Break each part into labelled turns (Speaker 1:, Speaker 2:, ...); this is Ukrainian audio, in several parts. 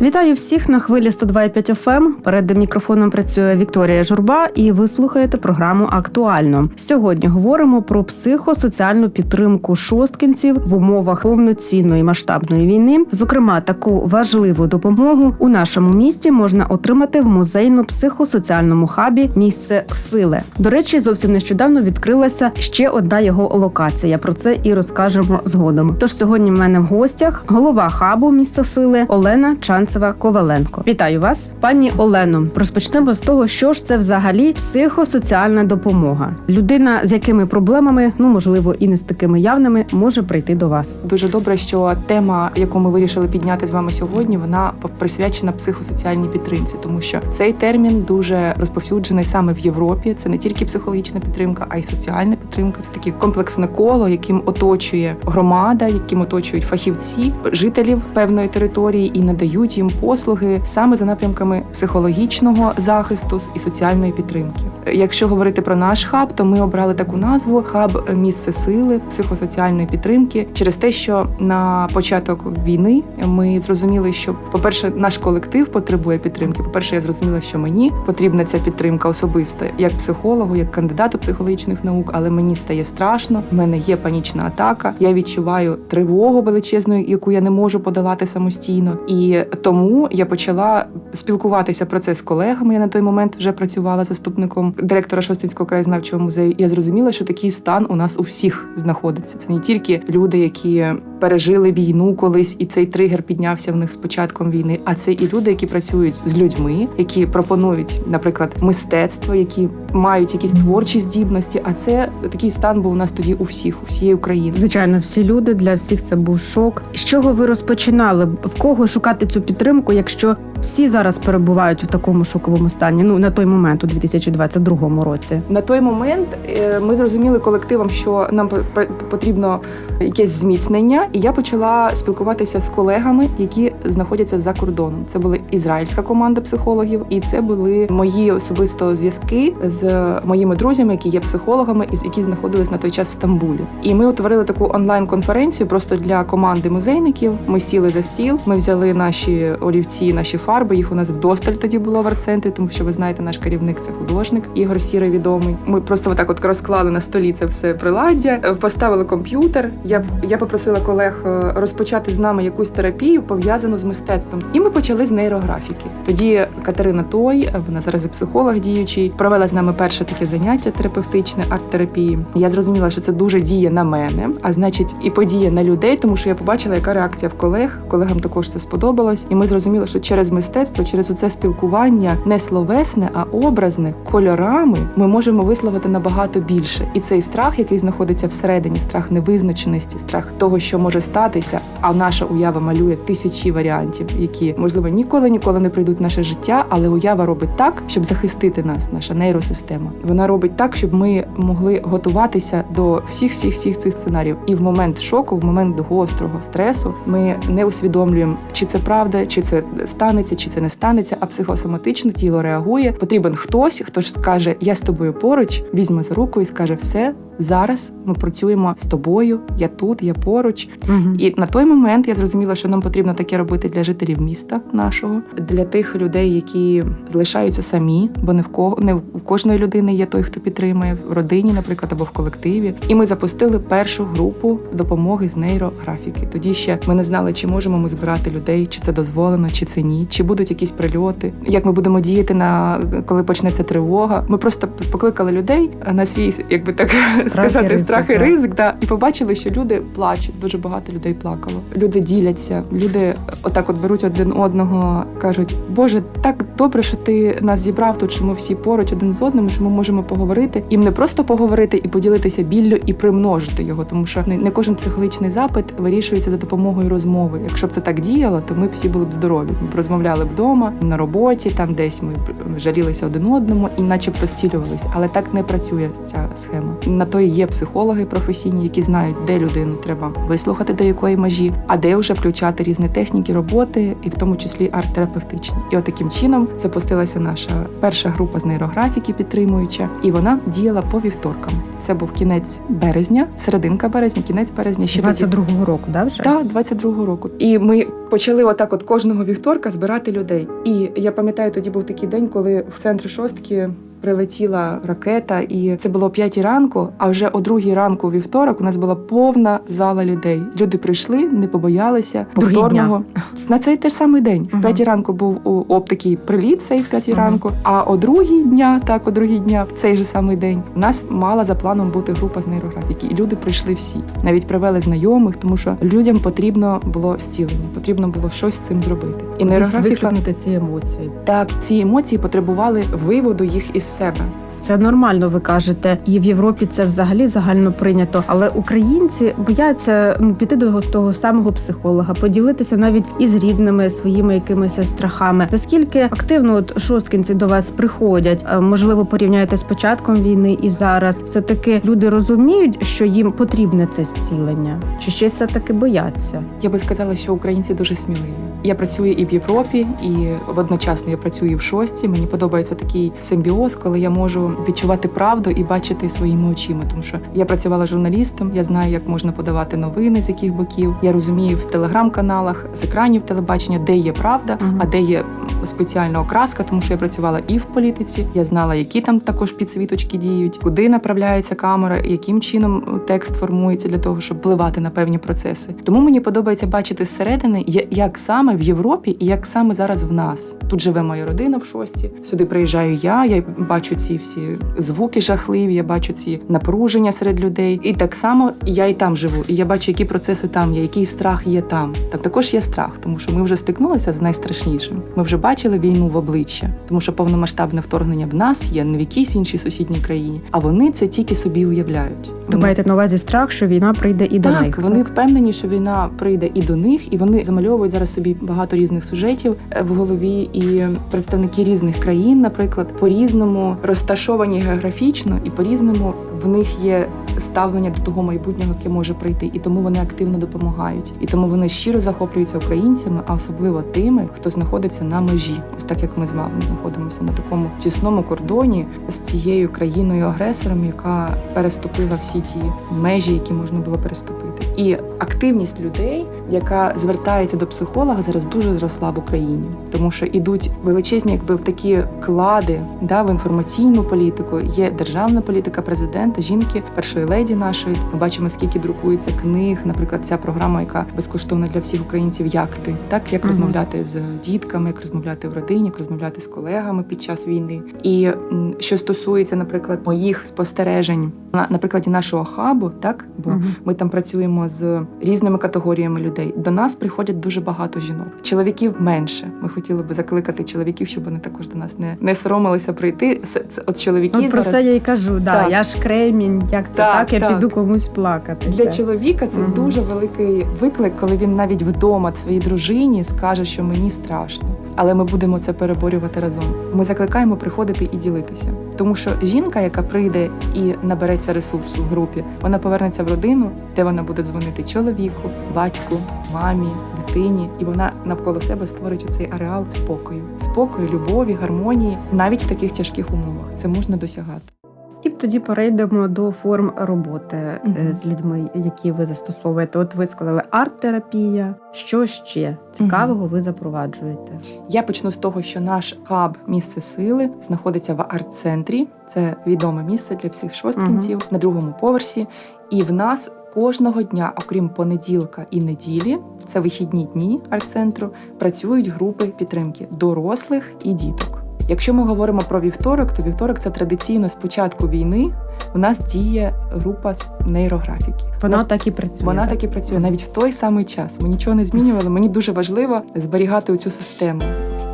Speaker 1: Вітаю всіх на хвилі 102,5 FM. Перед мікрофоном працює Вікторія Журба, і ви слухаєте програму Актуально. Сьогодні говоримо про психосоціальну підтримку шосткінців в умовах повноцінної масштабної війни. Зокрема, таку важливу допомогу у нашому місті можна отримати в музейно-психосоціальному хабі місце сили. До речі, зовсім нещодавно відкрилася ще одна його локація. Про це і розкажемо згодом. Тож сьогодні в мене в гостях голова хабу місця сили Олена Чанцева Коваленко. Вітаю вас, пані Олено. Розпочнемо з того, що ж це взагалі психосоціальна допомога. Людина з якими проблемами, ну можливо, і не з такими явними, може прийти до вас.
Speaker 2: Дуже добре, що тема, яку ми вирішили підняти з вами сьогодні, вона присвячена психосоціальній підтримці, тому що цей термін дуже розповсюджений саме в Європі. Це не тільки психологічна підтримка, а й соціальна підтримка. Це таке комплексне коло, яким оточує громада, яким оточують фахівці, жителів певної території і надають їм послуги саме за напрямками психологічного захисту і соціальної підтримки. Якщо говорити про наш хаб, то ми обрали таку назву хаб місце сили психосоціальної підтримки через те, що на початок війни ми зрозуміли, що, по-перше, наш колектив потребує підтримки. По-перше, я зрозуміла, що мені потрібна ця підтримка особиста, як психологу, як кандидату психологічних наук, але мені стає страшно. в мене є панічна атака. Я відчуваю тривогу величезну, яку я не можу подолати самостійно. І тому я почала спілкуватися про це з колегами. Я на той момент вже працювала заступником директора Шостинського краєзнавчого музею. Я зрозуміла, що такий стан у нас у всіх знаходиться. Це не тільки люди, які пережили війну колись, і цей тригер піднявся в них з початком війни. А це і люди, які працюють з людьми, які пропонують, наприклад, мистецтво, які мають якісь творчі здібності. А це такий стан був у нас тоді у всіх, у всієї України.
Speaker 1: Звичайно, всі люди для всіх це був шок. З чого ви розпочинали? В кого шукати цю підтримку, якщо всі зараз перебувають у такому шоковому стані? Ну на той момент, у 2022 році.
Speaker 2: На той момент е, ми зрозуміли колективом, що нам по- потрібно якесь зміцнення, і я почала спілкуватися з колегами, які знаходяться за кордоном. Це була ізраїльська команда психологів, і це були мої особисто зв'язки з моїми друзями, які є психологами, і які знаходились на той час в Стамбулі. І ми утворили таку онлайн-конференцію просто для команди музейників. Ми сіли за стіл, ми взяли наші олівці, наші фарби. Їх у нас вдосталь тоді було в арт-центрі, тому що ви знаєте, наш керівник це художник Ігор Сірий відомий. Ми просто отак от розклали на столі це все приладдя, е, поставили комп'ютер. Я я попросила колег е, розпочати з нами якусь терапію пов'язану з мистецтвом. І ми почали з нейрографіки. Тоді Катерина Той, е, вона зараз і психолог діючий, провела з нами перше таке заняття терапевтичне арт-терапії. Я зрозуміла, що це дуже діє на мене, а значить, і подіє на людей, тому що я побачила, яка реакція в колег. Колегам також це сподобалось, і ми зрозуміли, що через мистецтво, через оце спілкування не словесне, а образне кольорами ми можемо висловити набагато більше. І цей страх, який знаходиться всередині, страх невизначеності, страх того, що може статися. А наша уява малює тисячі варіантів, які можливо ніколи ніколи не прийдуть в наше життя, але уява робить так, щоб захистити нас, наша нейросистема. Вона робить так, щоб ми могли готуватися до всіх, всіх, всіх цих сценаріїв. І в момент шоку, в момент гострого стресу, ми не усвідомлюємо, чи це правда, чи це станеться, чи це не станеться. А психосоматично тіло реагує. Потрібен хтось, хто ж скаже: Я з тобою поруч, візьме за руку і скаже: все. Зараз ми працюємо з тобою, я тут, я поруч.
Speaker 1: Угу.
Speaker 2: І на той момент я зрозуміла, що нам потрібно таке робити для жителів міста нашого, для тих людей, які залишаються самі, бо не в кого не в кожної людини є той, хто підтримує в родині, наприклад, або в колективі. І ми запустили першу групу допомоги з нейрографіки. Тоді ще ми не знали, чи можемо ми збирати людей, чи це дозволено, чи це ні, чи будуть якісь прильоти, як ми будемо діяти на коли почнеться тривога. Ми просто покликали людей на свій, якби так
Speaker 1: Страх
Speaker 2: сказати,
Speaker 1: ризик,
Speaker 2: страх і ризик, да, і побачили, що люди плачуть. Дуже багато людей плакало. Люди діляться, люди отак от беруть один одного, кажуть: Боже, так добре, що ти нас зібрав тут, що ми всі поруч один з одним, що ми можемо поговорити. І не просто поговорити і поділитися біллю і примножити його, тому що не, кожен психологічний запит вирішується за допомогою розмови. Якщо б це так діяло, то ми б всі були б здорові. Ми б розмовляли б вдома, на роботі, там десь ми б жалілися один одному і начебто стілювалися. Але так не працює ця схема. На то і є психологи професійні, які знають, де людину треба вислухати до якої межі, а де вже включати різні техніки роботи, і в тому числі арт-терапевтичні. І от таким чином запустилася наша перша група з нейрографіки підтримуюча, і вона діяла по вівторкам. Це був кінець березня, серединка березня, кінець березня. Ще тоді
Speaker 1: 22-го року, да, вже?
Speaker 2: так, 22-го року. І ми почали отак, от кожного вівторка збирати людей. І я пам'ятаю, тоді був такий день, коли в центр шостки. Прилетіла ракета, і це було о п'ятій ранку. А вже о другій ранку, вівторок, у нас була повна зала людей. Люди прийшли, не побоялися повторного на цей теж самий день. В п'ятій ранку був у оптикий приліт цей в п'ятій ранку. А о другій дня, так о другій дня, в цей же самий день, у нас мала за планом бути група з нейрографіки, і люди прийшли всі. Навіть привели знайомих, тому що людям потрібно було зцілення, потрібно було щось з цим зробити. І
Speaker 1: Десь
Speaker 2: нейрографіка
Speaker 1: ці емоції.
Speaker 2: так, ці емоції потребували виводу їх із себе.
Speaker 1: Це нормально, ви кажете, і в Європі це взагалі загально прийнято. Але українці бояться ну, піти до того самого психолога, поділитися навіть із рідними своїми якимись страхами. Наскільки активно от шосткинці до вас приходять? Е, Можливо, порівняєте з початком війни і зараз. Все таки люди розуміють, що їм потрібне це зцілення, чи ще все таки бояться?
Speaker 2: Я би сказала, що українці дуже сміливі. Я працюю і в Європі, і водночасно я працюю і в шостці. Мені подобається такий симбіоз, коли я можу відчувати правду і бачити своїми очима. Тому що я працювала журналістом, я знаю, як можна подавати новини, з яких боків. Я розумію в телеграм-каналах, з екранів телебачення, де є правда,
Speaker 1: Мгм.
Speaker 2: а де є спеціальна окраска, тому що я працювала і в політиці. Я знала, які там також підсвіточки діють, куди направляється камера, яким чином текст формується для того, щоб впливати на певні процеси. Тому мені подобається бачити зсередини, я- як саме в Європі і як саме зараз в нас. Тут живе моя родина в шості. Сюди приїжджаю я. Я бачу ці всі звуки жахливі, я бачу ці напруження серед людей. І так само я і там живу. І я бачу, які процеси там є, який страх є там. Там також є страх, тому що ми вже стикнулися з найстрашнішим. Ми вже бачили війну в обличчя, тому що повномасштабне вторгнення в нас є не в якійсь іншій сусідній країні, а вони це тільки собі уявляють.
Speaker 1: Ви маєте на увазі страх, що війна прийде і до
Speaker 2: так,
Speaker 1: них.
Speaker 2: вони впевнені, що війна прийде і до них, і вони замальовують зараз собі багато різних сюжетів е, в голові. І представники різних країн, наприклад, по-різному розташовані географічно, і по-різному в них є ставлення до того майбутнього, яке може прийти, і тому вони активно допомагають. І тому вони щиро захоплюються українцями, а особливо тими, хто знаходиться на межі, ось так як ми з вами знаходимося на такому тісному кордоні з цією країною агресором, яка переступила всі ті межі, які можна було переступити. І активність людей, яка звертається до психолога, зараз дуже зросла в Україні, тому що ідуть величезні, якби такі клади да, в інформаційну політику. Є державна політика президента, жінки, першої леді нашої. Ми бачимо, скільки друкується книг. Наприклад, ця програма, яка безкоштовна для всіх українців, як ти, так як
Speaker 1: Мгм.
Speaker 2: розмовляти з дітками, як розмовляти в родині, як розмовляти з колегами під час війни. І що стосується, наприклад, моїх спостережень на, на прикладі нашого хабу, так бо
Speaker 1: Мгм.
Speaker 2: ми там працюємо з різними категоріями людей. До нас приходять дуже багато жінок. Чоловіків менше. Ми хотіли би закликати чоловіків, щоб вони також до нас не, не соромилися прийти. Це, це от чоловіки
Speaker 1: От про
Speaker 2: зараз
Speaker 1: це я й кажу. Да,
Speaker 2: Так.
Speaker 1: я ж кремінь, як це
Speaker 2: Так,
Speaker 1: так, я
Speaker 2: так.
Speaker 1: піду комусь плакати.
Speaker 2: Для
Speaker 1: Це.
Speaker 2: чоловіка це
Speaker 1: Мгм.
Speaker 2: дуже великий виклик, коли він навіть вдома своїй дружині скаже, що мені страшно, але ми будемо це переборювати разом. Ми закликаємо приходити і ділитися, тому що жінка, яка прийде і набереться ресурсу в групі, вона повернеться в родину, де вона буде дзвонити чоловіку, батьку, мамі, дитині, і вона навколо себе створить цей ареал спокою, спокою, любові, гармонії, навіть в таких тяжких умовах. Це можна досягати.
Speaker 1: І тоді перейдемо до форм роботи
Speaker 2: Мгм.
Speaker 1: з людьми, які ви застосовуєте. От ви сказали арт-терапія. Що ще цікавого ви запроваджуєте?
Speaker 2: Я почну з того, що наш хаб місце сили знаходиться в арт-центрі. Це відоме місце для всіх шосткінців на другому поверсі. І в нас кожного дня, окрім понеділка і неділі, це вихідні дні арт-центру, працюють групи підтримки дорослих і діток. Якщо ми говоримо про вівторок, то вівторок це традиційно з початку війни. У нас діє група з нейрографіки.
Speaker 1: Вона
Speaker 2: нас
Speaker 1: так і працює.
Speaker 2: вона
Speaker 1: так?
Speaker 2: так і працює навіть в той самий час. Ми нічого не змінювали. Мені дуже важливо зберігати цю систему.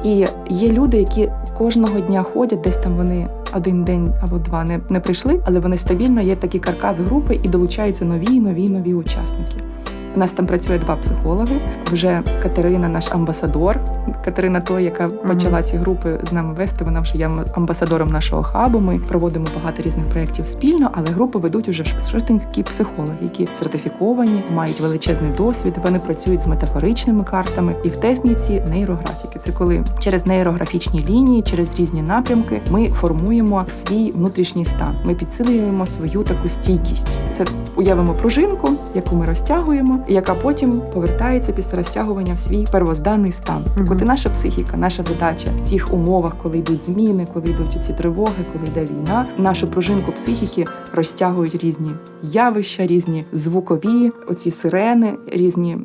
Speaker 2: І є люди, які кожного дня ходять, десь там вони один день або два не, не прийшли, але вони стабільно є такий каркас групи і долучаються нові, нові, нові учасники. У нас там працює два психологи. Вже Катерина, наш амбасадор. Катерина той, яка почала ці групи з нами вести. Вона вже є амбасадором нашого хабу. Ми проводимо багато різних проєктів спільно, але групи ведуть уже шостинські психологи, які сертифіковані, мають величезний досвід. Вони працюють з метафоричними картами і в техніці нейрографіки. Це коли через нейрографічні лінії, через різні напрямки ми формуємо свій внутрішній стан. Ми підсилюємо свою таку стійкість. Це уявимо пружинку, яку ми розтягуємо, яка потім повертається після розтягування в свій первозданний стан. Так от і наша психіка, наша задача в цих умовах, коли йдуть зміни, коли йдуть ці тривоги, коли йде війна, нашу пружинку психіки розтягують різні явища, різні звукові, оці сирени, різні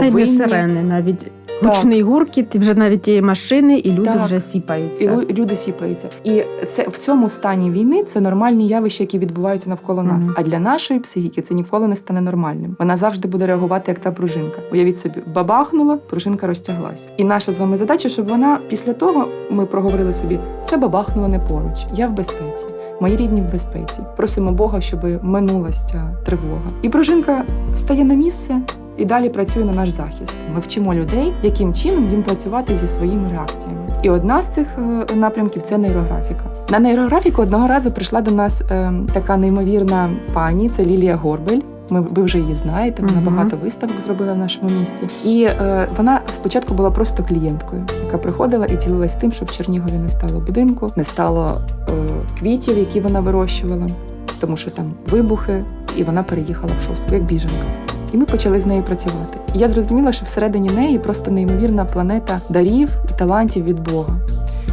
Speaker 1: Та й не сирени, навіть гучний гуркіт, вже навіть тієї машини, і люди
Speaker 2: Так.
Speaker 1: вже
Speaker 2: І
Speaker 1: сіпаються.
Speaker 2: лю- люди сіпаються. І це в цьому стані війни це нормальні явища, які відбуваються навколо нас.
Speaker 1: Мгм.
Speaker 2: А для нашої психіки це ніколи не стане нормальним. Вона завжди буде реагувати як та пружинка. Уявіть собі, бабахнуло, пружинка розтяглась. І наша з вами задача, щоб вона після того ми проговорили собі, це бабахнуло не поруч. Я в безпеці. Мої рідні в безпеці. Просимо Бога, щоб минулася ця тривога. І пружинка стає на місце. І далі працює на наш захист. Ми вчимо людей, яким чином їм працювати зі своїми реакціями. І одна з цих е, напрямків це нейрографіка. На нейрографіку одного разу прийшла до нас е, така неймовірна пані, це Лілія Горбель. Ми ви вже її знаєте. Вона багато виставок зробила в нашому місті. І е, вона спочатку була просто клієнткою, яка приходила і ділилась тим, що в Чернігові не стало будинку, не стало е, квітів, які вона вирощувала, тому що там вибухи, і вона переїхала в шостку як біженка. І ми почали з нею працювати. І я зрозуміла, що всередині неї просто неймовірна планета дарів і талантів від Бога.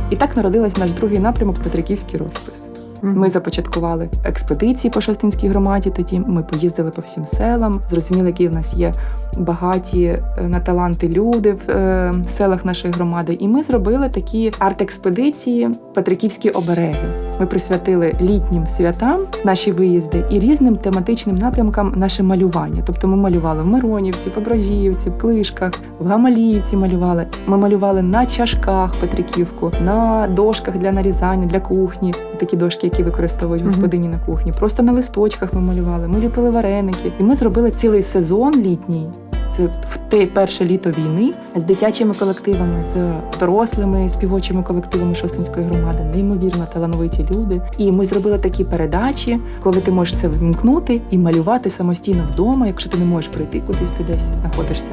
Speaker 2: І так народилась наш другий напрямок Петриківський розпис. Ми започаткували експедиції по Шостинській громаді. Тоді ми поїздили по всім селам, зрозуміли, які в нас є багаті е, на таланти люди в е, селах нашої громади. І ми зробили такі арт-експедиції Петриківські обереги. Ми присвятили літнім святам наші виїзди і різним тематичним напрямкам наше малювання. Тобто ми малювали в Миронівці, в Ображіївці, в Клишках, в Гамаліївці малювали. Ми малювали на чашках Петриківку, на дошках для нарізання, для кухні, такі дошки, які використовують господині на кухні. Просто на листочках ми малювали. Ми ліпили вареники, і ми зробили цілий сезон літній. Це в те перше літо війни з дитячими колективами, з дорослими співочими колективами Шостинської громади, неймовірно талановиті люди. І ми зробили такі передачі, коли ти можеш це вимкнути і малювати самостійно вдома. Якщо ти не можеш прийти кудись, ти десь знаходишся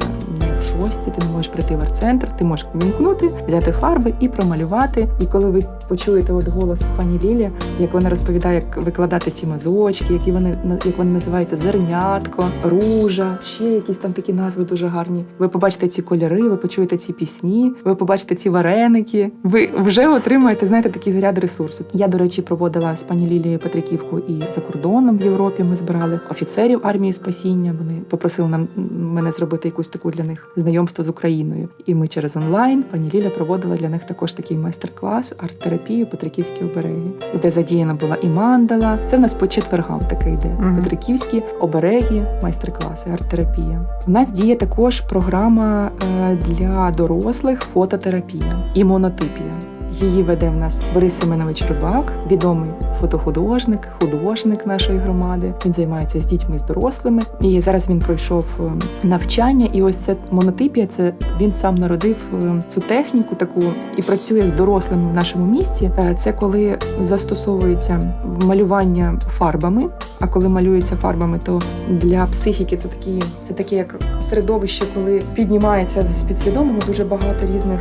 Speaker 2: не в шості, ти не можеш прийти в арт-центр, ти можеш вимкнути, взяти фарби і промалювати. І коли ви почуєте от голос пані Лілі, як вона розповідає, як викладати ці мазочки, які вони як вони називаються зернятко, ружа, ще якісь там такі назви дуже гарні. Ви побачите ці кольори, ви почуєте ці пісні, ви побачите ці вареники. Ви вже отримаєте, знаєте, такий заряд ресурсу. Я, до речі, проводила з пані Лілією Петриківку і за кордоном в Європі. Ми збирали офіцерів армії спасіння. Вони попросили нам мене зробити якусь таку для них знайомство з Україною. І ми через онлайн пані Ліля проводила для них також такий майстер-клас арт-терапії Петриківські обереги, де задіяна була і мандала. Це в нас по четвергам таке йде.
Speaker 1: Мгм.
Speaker 2: Петриківські обереги, майстер-класи, арт-терапія. У нас діє також програма е, для дорослих фототерапія і монотипія. Її веде в нас Борис Семенович Рибак, відомий фотохудожник, художник нашої громади. Він займається з дітьми з дорослими. І зараз він пройшов е, навчання. І ось ця монотипія, це він сам народив е, цю техніку таку і працює з дорослими в нашому місті. Е, Це коли застосовується малювання фарбами. А коли малюється фарбами, то для психіки це такі, це таке як середовище, коли піднімається з підсвідомого дуже багато різних.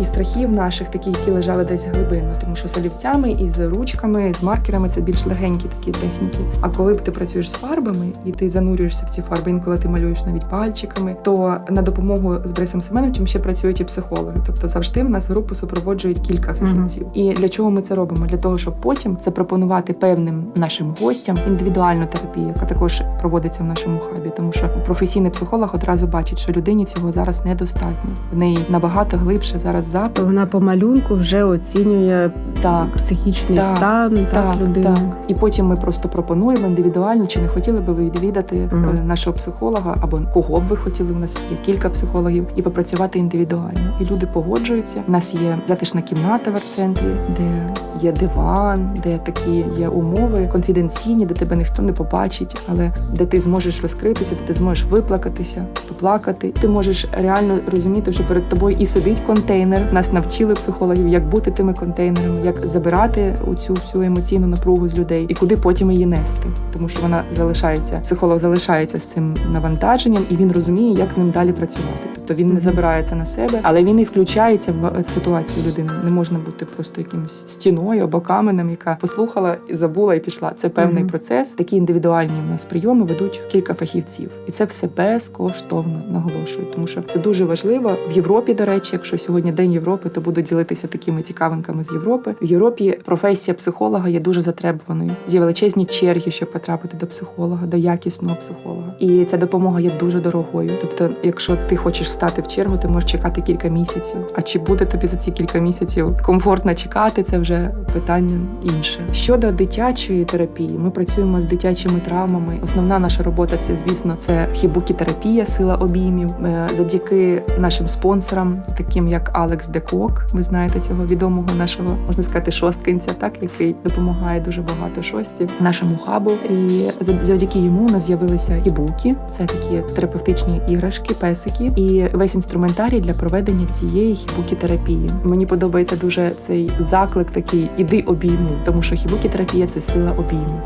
Speaker 2: І страхів наших, такі, які лежали десь глибинно, тому що з олівцями і з ручками, з маркерами це більш легенькі такі техніки. А коли ти працюєш з фарбами і ти занурюєшся в ці фарби, інколи ти малюєш навіть пальчиками, то на допомогу з Борисом Семеновичем ще працюють і психологи. Тобто завжди в нас групу супроводжують кілька фахівців. І для чого ми це робимо? Для того, щоб потім запропонувати певним нашим гостям індивідуальну терапію, яка також проводиться в нашому хабі, тому що професійний психолог одразу бачить, що людині цього зараз недостатньо. В неї набагато глибше зараз запит.
Speaker 1: Вона по малюнку вже оцінює
Speaker 2: Так.
Speaker 1: психічний
Speaker 2: Так,
Speaker 1: стан так,
Speaker 2: Так,
Speaker 1: людини.
Speaker 2: так. І потім ми просто пропонуємо індивідуально, чи не хотіли би ви відвідати е, нашого психолога, або кого б ви хотіли. У нас є кілька психологів, і попрацювати індивідуально. І люди погоджуються. У нас є затишна кімната в арт-центрі, де є диван, де такі є умови конфіденційні, де тебе ніхто не побачить, але де ти зможеш розкритися, де ти зможеш виплакатися, поплакати. Ти можеш реально розуміти, що перед тобою і сидить контейнер. Нас навчили психологів, як бути тими контейнерами, як забирати оцю всю емоційну напругу з людей і куди потім її нести, тому що вона залишається. Психолог залишається з цим навантаженням, і він розуміє, як з ним далі працювати. Тобто він не забирається на себе, але він і включається в е, ситуацію людини. Не можна бути просто якимось стіною або каменем, яка послухала і забула і пішла. Це певний
Speaker 1: Мгм.
Speaker 2: процес. Такі індивідуальні в нас прийоми ведуть кілька фахівців, і це все безкоштовно наголошую, тому що це дуже важливо в Європі. До речі, якщо сьогодні день Європи, то буду ділитися такими цікавинками з Європи. В Європі професія психолога є дуже затребуваною. Є величезні черги, щоб потрапити до психолога, до якісного психолога. І ця допомога є дуже дорогою. Тобто, якщо ти хочеш стати в чергу, ти можеш чекати кілька місяців. А чи буде тобі за ці кілька місяців комфортно чекати? Це вже питання інше. Щодо дитячої терапії, ми працюємо з дитячими травмами. Основна наша робота це, звісно, це хібукітерапія, сила обіймів. Е, Завдяки нашим спонсорам, таким як Алекс Декок. Ви знаєте цього відомого нашого, можна сказати, шосткинця, так який допомагає дуже багато шостів нашому хабу. І за- завдяки йому у нас з'явилися хібуки. Це такі терапевтичні іграшки, песики, і весь інструментарій для проведення цієї хібукі-терапії. Мені подобається дуже цей заклик, такий іди обійму, тому що хібукі-терапія це сила обійму.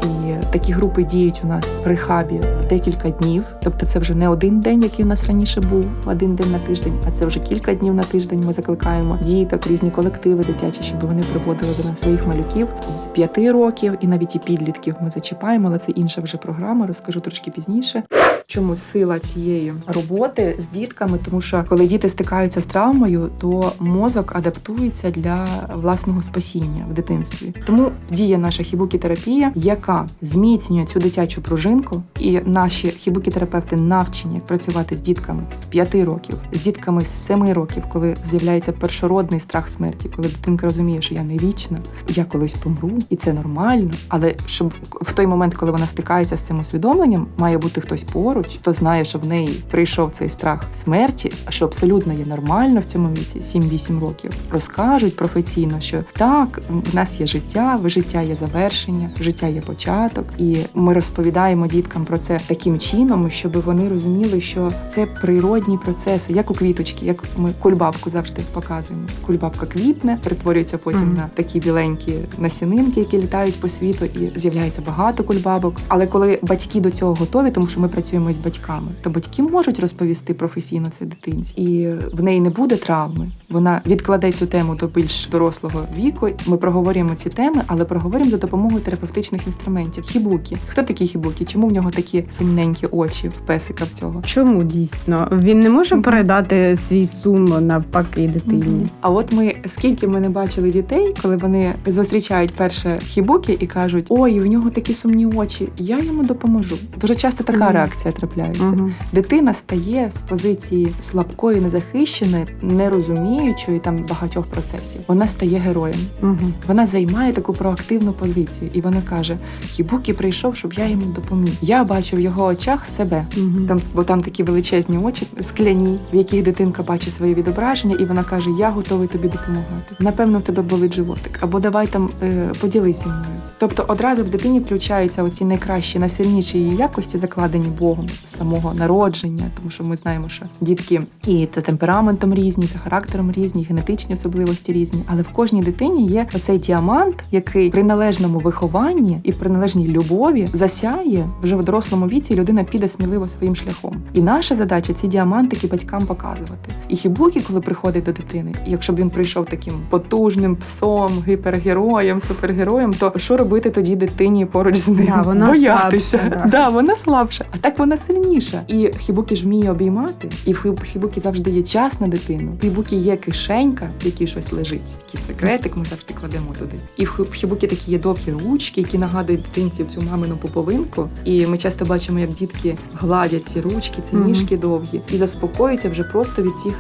Speaker 2: Такі групи діють у нас при хабі декілька днів. Тобто, це вже не один день, який у нас раніше був, один день на тиждень, а це вже кілька днів на тиждень. Ми закликаємо діток, різні колективи дитячі, щоб вони приводили до нас своїх малюків з п'яти років і навіть і підлітків. Ми зачіпаємо, але це інша вже програма. Розкажу трошки пізніше. Чому сила цієї роботи з дітками? Тому що коли діти стикаються з травмою, то мозок адаптується для власного спасіння в дитинстві. Тому діє наша хібукі-терапія, яка зміцнює цю дитячу пружинку, і наші хібукі-терапевти навчені працювати з дітками з 5 років, з дітками з 7 років, коли з'являється першородний страх смерті, коли дитинка розуміє, що я не вічна, я колись помру, і це нормально. Але щоб в той момент, коли вона стикається з цим усвідомленням, має бути хтось поруч, хто знає, що в неї прийшов цей страх смерті, що абсолютно є нормально в цьому віці 7-8 років. Розкажуть професійно, що так, в нас є життя, в життя є завершення, в життя є початок, і ми розповідаємо діткам про це таким чином, щоб вони розуміли, що це природні процеси, як у квіточки, як ми кульбабку завжди показуємо. Кульбабка квітне, перетворюється потім
Speaker 1: Мгм.
Speaker 2: на такі біленькі насінинки, які літають по світу, і з'являється багато кульбабок. Але коли батьки до цього готові, тому що ми працюємо з батьками, то батьки можуть розповісти професійно це дитинці, і в неї не буде травми. Вона відкладе цю тему до більш дорослого віку. Ми проговорюємо ці теми, але проговоримо за допомогою терапевтичних інструментів. Хібукі. Хто такі хібукі? Чому в нього такі сумненькі очі в песика в цього?
Speaker 1: Чому дійсно він не може передати свій сум навпаки дитині?
Speaker 2: А от ми скільки ми не бачили дітей, коли вони зустрічають перше хібуки і кажуть: ой, в нього такі сумні очі, я йому допоможу. Дуже часто така реакція трапляється.
Speaker 1: Мгм.
Speaker 2: Дитина стає з позиції слабкої, незахищеної, не розуміючої там багатьох процесів. Вона стає героєм.
Speaker 1: Мгм.
Speaker 2: Вона займає таку проактивну позицію, і вона каже: Хібукі прийшов, щоб я йому допоміг. Я бачу в його очах себе.
Speaker 1: Мгм.
Speaker 2: Там, бо там такі величезні очі скляні, в яких дитинка бачить своє відображення, і вона каже: Я готовий тобі допомагати. Напевно, в тебе болить животик, або давай там е, поділись зі мною. Тобто одразу в дитині включаються оці найкращі, найсильніші її якості, закладені Богом самого народження, тому що ми знаємо, що дітки і за темпераментом різні, за характером різні, генетичні особливості різні. Але в кожній дитині є оцей діамант, який при належному вихованні і при належній любові засяє вже в дорослому віці, і людина піде сміливо своїм шляхом. І наша задача ці діамантики батькам показувати. І хібукі, коли приходить до дитини, якщо б він прийшов таким потужним псом, гіпергероєм, супергероєм, то що робити тоді дитині поруч з ним?
Speaker 1: Да, вона
Speaker 2: Боятися.
Speaker 1: слабша, да.
Speaker 2: Да, вона слабша. А так вона вона сильніша. І хібуки ж вміє обіймати, і в хіб- хібуки завжди є час на дитину. В хібуки є кишенька, в якій щось лежить. Якийсь секретик ми завжди кладемо туди. І в хіб- хібуки такі є довгі ручки, які нагадують дитинці цю мамину поповинку. І ми часто бачимо, як дітки гладять ці ручки, ці ніжки довгі, і заспокоюються вже просто від цих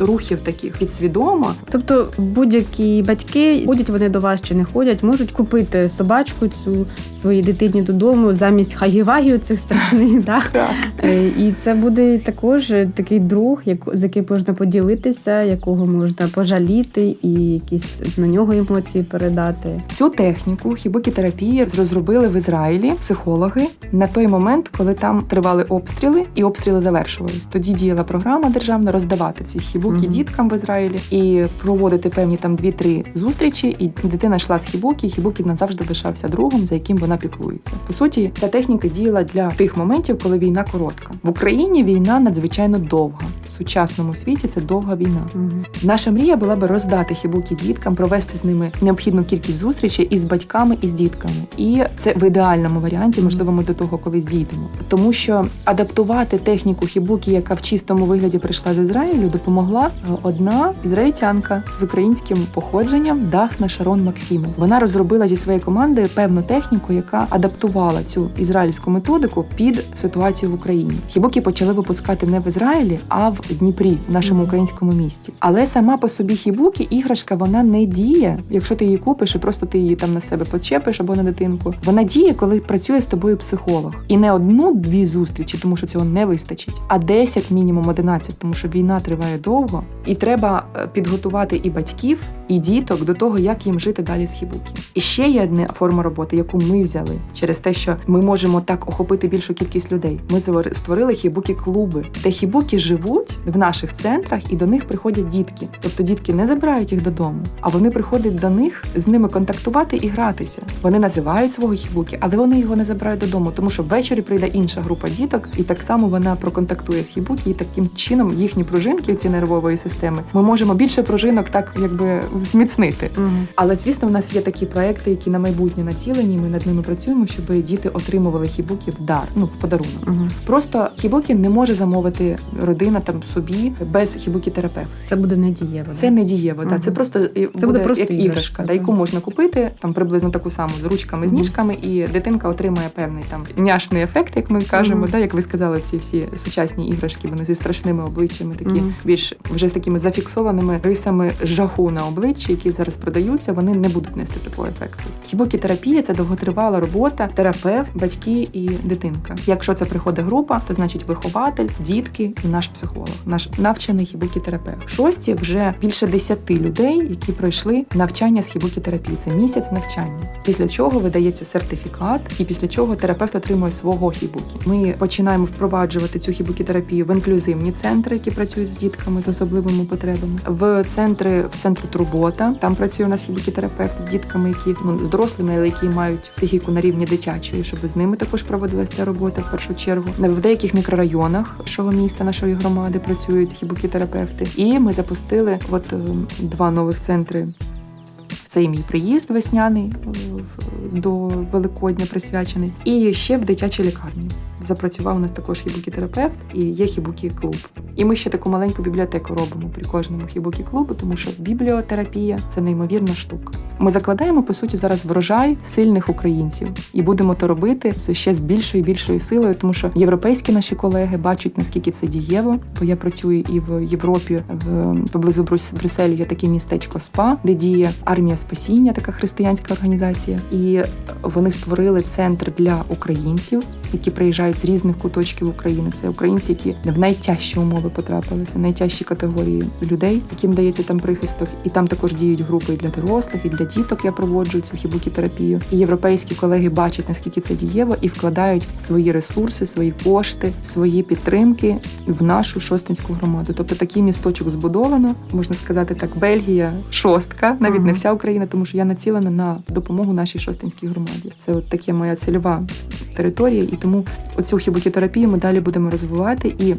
Speaker 2: рухів таких підсвідомо.
Speaker 1: Тобто будь-які батьки ходять вони до вас чи не ходять, можуть купити собачку цю своїй дитині додому замість хагівагію цих страшних, да?
Speaker 2: Так.
Speaker 1: Е, І це буде також такий друг, з яким можна поділитися, якого можна пожаліти, і якісь на нього емоції передати.
Speaker 2: Цю техніку хібокітерапії розробили в Ізраїлі психологи на той момент, коли там тривали обстріли, і обстріли завершувались. Тоді діяла програма державна роздавати ці хібуки
Speaker 1: Мгм.
Speaker 2: діткам в Ізраїлі і проводити певні там дві-три зустрічі. І дитина йшла з хібуки, і хібуки назавжди лишався другом, за яким вона піклується. По суті, ця техніка діяла для тих моментів, коли війна коротка. В Україні війна надзвичайно довга. В сучасному світі це довга війна.
Speaker 1: Мгм.
Speaker 2: Наша мрія була би роздати хібуки діткам, провести з ними необхідну кількість зустрічей із батьками і з дітками. І це в ідеальному варіанті, можливо, ми до того колись дійдемо. Тому що адаптувати техніку хібуки, яка в чистому вигляді прийшла з Ізраїлю, допомогла е, одна ізраїльтянка з українським походженням Дахна Шарон Максимов. Вона розробила зі своєю командою певну техніку, яка адаптувала цю ізраїльську методику під ситуацію в Україні. Хібуки почали випускати не в Ізраїлі, а в Дніпрі, в нашому українському місті. Але сама по собі хібуки іграшка вона не діє, якщо ти її купиш і просто ти її там на себе почепиш або на дитинку. Вона діє, коли працює з тобою психолог. І не одну-дві зустрічі, тому що цього не вистачить, а 10, мінімум 11, тому що війна триває довго, і треба е, підготувати і батьків, і діток до того, як їм жити далі з хібуки. І ще є одна форма роботи, яку ми взяли через те, що ми можемо так охопити більшу кількість людей. Ми звор- створили хібуки клуби, де хібуки живуть в наших центрах, і до них приходять дітки. Тобто дітки не забирають їх додому, а вони приходять до них з ними контактувати і гратися. Вони називають свого хібуки, але вони його не забирають додому, тому що ввечері прийде інша група діток, і так само вона проконтактує з хібуки, і таким чином їхні пружинки ці нервової системи. Ми можемо більше пружинок так якби зміцнити.
Speaker 1: Мгм.
Speaker 2: Але звісно, в нас є такі проекти, які на майбутнє націлені. Ми над ними працюємо, щоб діти отримували хібуки в дар, ну в подарунок.
Speaker 1: Мгм.
Speaker 2: Просто хібуки не може замовити родина там собі без хібуки терапевта.
Speaker 1: Це буде недієво.
Speaker 2: Це не дієво, да.
Speaker 1: Мгм.
Speaker 2: це просто і буде,
Speaker 1: буде просто
Speaker 2: як
Speaker 1: іграшка, так.
Speaker 2: яку можна купити там приблизно таку саму з ручками, з ніжками, і дитинка отримає певний там няшний ефект, як ми кажемо. Да, як ви сказали, ці всі сучасні іграшки, вони зі страшними обличчями, такі більш вже з такими зафіксованими рисами жаху на обличчі, які зараз продаються, вони не будуть нести такого ефекту. Хібокітерапія це довготривала робота, терапевт, батьки і дитинка. Якщо це приходить група, то значить вихователь, дітки і наш психолог, наш навчений хібокітерапевт. В шості вже більше десяти людей, які пройшли навчання з хібокітерапії. Це місяць навчання. Після чого видається сертифікат, і після чого терапевт отримує свого хібукі. Ми починаємо впроваджувати цю хібокітерапію в інклюзивні центри, які працюють з дітками з особливими потребами. В центри в центру Турбота там працює у нас хібокітерапевт з дітками, які ну з дорослими, але які мають психіку на рівні дитячої, щоб з ними також проводилася ця робота в першу чергу. В деяких мікрорайонах нашого міста, нашої громади працюють хібокітерапевти. І ми запустили от е, два нових центри. Це і мій приїзд весняний е, до Великодня присвячений. І ще в дитячій лікарні. Запрацював у нас також хібукі-терапевт і є хібукі-клуб. І ми ще таку маленьку бібліотеку робимо при кожному хібукі-клубу, тому що бібліотерапія це неймовірна штука. Ми закладаємо по суті зараз врожай сильних українців і будемо то робити ще з більшою і більшою силою, тому що європейські наші колеги бачать наскільки це дієво. Бо я працюю і в Європі, в поблизу Брюс- Брюсселю є таке містечко СПА, де діє армія спасіння, така християнська організація. І вони створили центр для українців, які приїжджають з різних куточків України. Це українці, які в найтяжчі умови потрапили. Це найтяжчі категорії людей, яким дається там прихисток. І там також діють групи і для дорослих, і для діток. Я проводжу цю хібукі-терапію. І європейські колеги бачать наскільки це дієво і вкладають свої ресурси, свої кошти, свої підтримки в нашу шостинську громаду. Тобто такий місточок збудовано, можна сказати так, Бельгія шостка, навіть не вся Україна, тому що я націлена на допомогу нашій шостинській громаді. Це от таке моя цільова територія, і тому оцю хібокітерапію ми далі будемо розвивати і.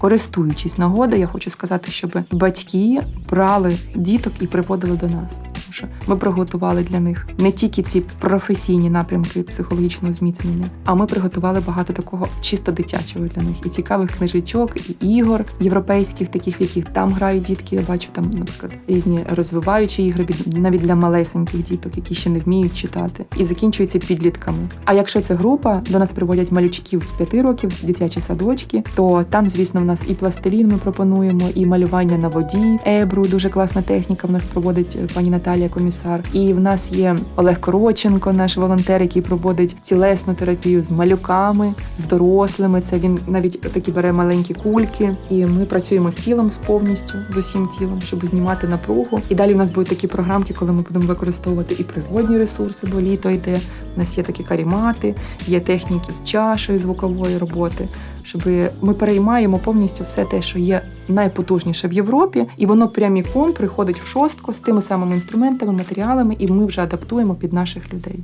Speaker 2: Користуючись нагодою, я хочу сказати, щоб батьки брали діток і приводили до нас. Тому що ми приготували для них не тільки ці професійні напрямки психологічного зміцнення, а ми приготували багато такого чисто дитячого для них і цікавих книжечок, і ігор європейських, таких в яких там грають дітки. Я бачу там, наприклад, різні розвиваючі ігри навіть для малесеньких діток, які ще не вміють читати, і закінчується підлітками. А якщо це група, до нас приводять малючків з 5 років, з дитячі садочки, то там, звісно, в нас і пластилін ми пропонуємо, і малювання на воді. Ебру дуже класна техніка. В нас проводить е, пані Наталія комісар. І в нас є Олег Короченко, наш волонтер, який проводить тілесну терапію з малюками, з дорослими. Це він навіть такі бере маленькі кульки, і ми працюємо з тілом повністю з усім тілом, щоб знімати напругу. І далі в нас будуть такі програмки, коли ми будемо використовувати і природні ресурси, бо літо йде. У нас є такі карімати, є техніки з чашою звукової роботи. Щоб ми переймаємо повністю все те, що є найпотужніше в Європі, і воно пряміком приходить в шостку з тими самими інструментами, матеріалами, і ми вже адаптуємо під наших людей.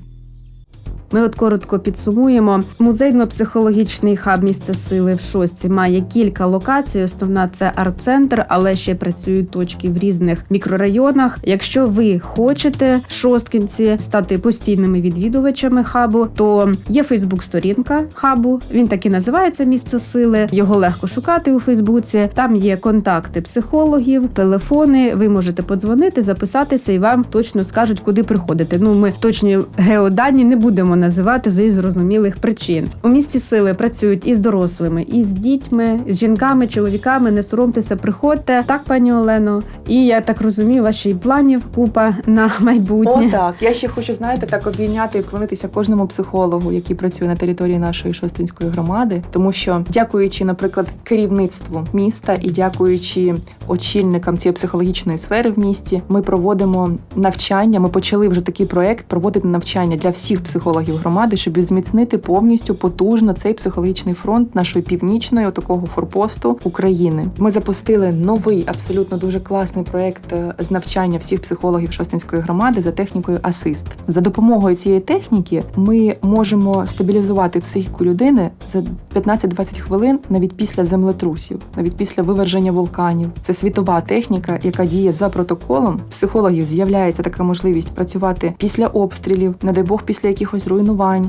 Speaker 1: Ми от коротко підсумуємо. Музейно-психологічний хаб місце сили в шості має кілька локацій. Основна це арт-центр, але ще працюють точки в різних мікрорайонах. Якщо ви хочете шосткінці стати постійними відвідувачами хабу, то є Фейсбук-сторінка хабу. Він так і називається місце сили. Його легко шукати у Фейсбуці. Там є контакти психологів, телефони. Ви можете подзвонити, записатися, і вам точно скажуть, куди приходити. Ну ми точні геодані не будемо називати з зрозумілих причин. У місті сили працюють і з дорослими, і з дітьми, з жінками, чоловіками. Не соромтеся, приходьте. Так, пані Олено. І я так розумію, ваші планів купа на майбутнє.
Speaker 2: О, так. Я ще хочу, знаєте, так обійняти і вклонитися кожному психологу, який працює на території нашої шостинської громади, тому що, дякуючи, наприклад, керівництву міста і дякуючи очільникам цієї психологічної сфери в місті, ми проводимо навчання. Ми почали вже такий проект проводити навчання для всіх психологів громади, щоб зміцнити повністю потужно цей психологічний фронт нашої північної отакого форпосту України. Ми запустили новий, абсолютно дуже класний проект е, з навчання всіх психологів Шостинської громади за технікою Асист. За допомогою цієї техніки ми можемо стабілізувати психіку людини за 15-20 хвилин навіть після землетрусів, навіть після виверження вулканів. Це світова техніка, яка діє за протоколом. Психологів з'являється така можливість працювати після обстрілів, не дай Бог, після якихось руйнувань.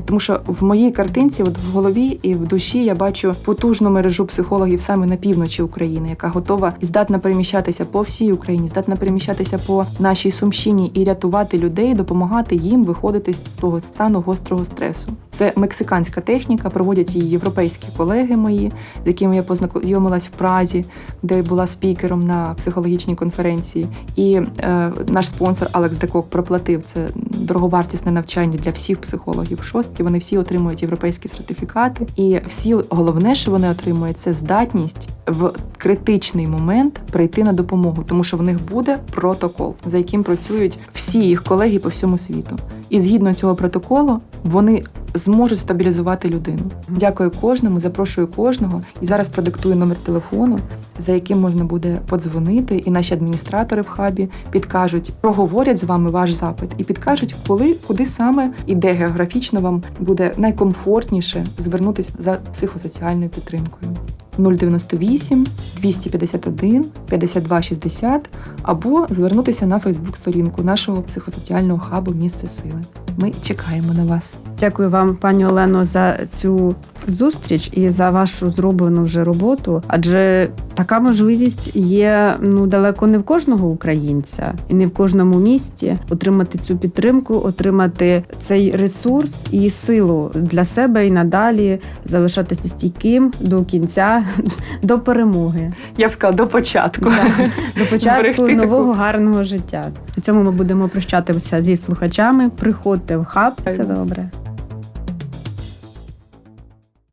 Speaker 2: Тому що в моїй картинці, от в голові і в душі, я бачу потужну мережу психологів саме на півночі України, яка готова і здатна переміщатися по всій Україні, здатна переміщатися по нашій сумщині і рятувати людей, допомагати їм виходити з того стану гострого стресу. Це мексиканська техніка, проводять її європейські колеги мої, з якими я познайомилась в Празі, де була спікером на психологічній конференції. І е, наш спонсор Алекс Декок проплатив це дороговартісне навчання для всіх психологів шостки. Вони всі отримують європейські сертифікати, і всі головне, що вони отримують, це здатність в критичний момент прийти на допомогу, тому що в них буде протокол, за яким працюють всі їх колеги по всьому світу. І згідно цього протоколу вони зможуть стабілізувати людину. Дякую кожному, запрошую кожного. І зараз продиктую номер телефону, за яким можна буде подзвонити, і наші адміністратори в хабі підкажуть, проговорять з вами ваш запит і підкажуть, коли, куди саме і де географічно вам буде найкомфортніше звернутися за психосоціальною підтримкою. 098 251 52 60 або звернутися на Фейсбук-сторінку нашого психосоціального хабу Місце сили. Ми чекаємо на вас.
Speaker 1: Дякую вам, пані Олено, за цю зустріч і за вашу зроблену вже роботу. Адже така можливість є ну далеко не в кожного українця і не в кожному місті отримати цю підтримку, отримати цей ресурс і силу для себе і надалі залишатися стійким до кінця, до перемоги,
Speaker 2: Я б сказала, до початку.
Speaker 1: Да, до початку нового
Speaker 2: таку-
Speaker 1: гарного життя. На цьому ми будемо прощатися зі слухачами. Приходьте в хаб. Все добре.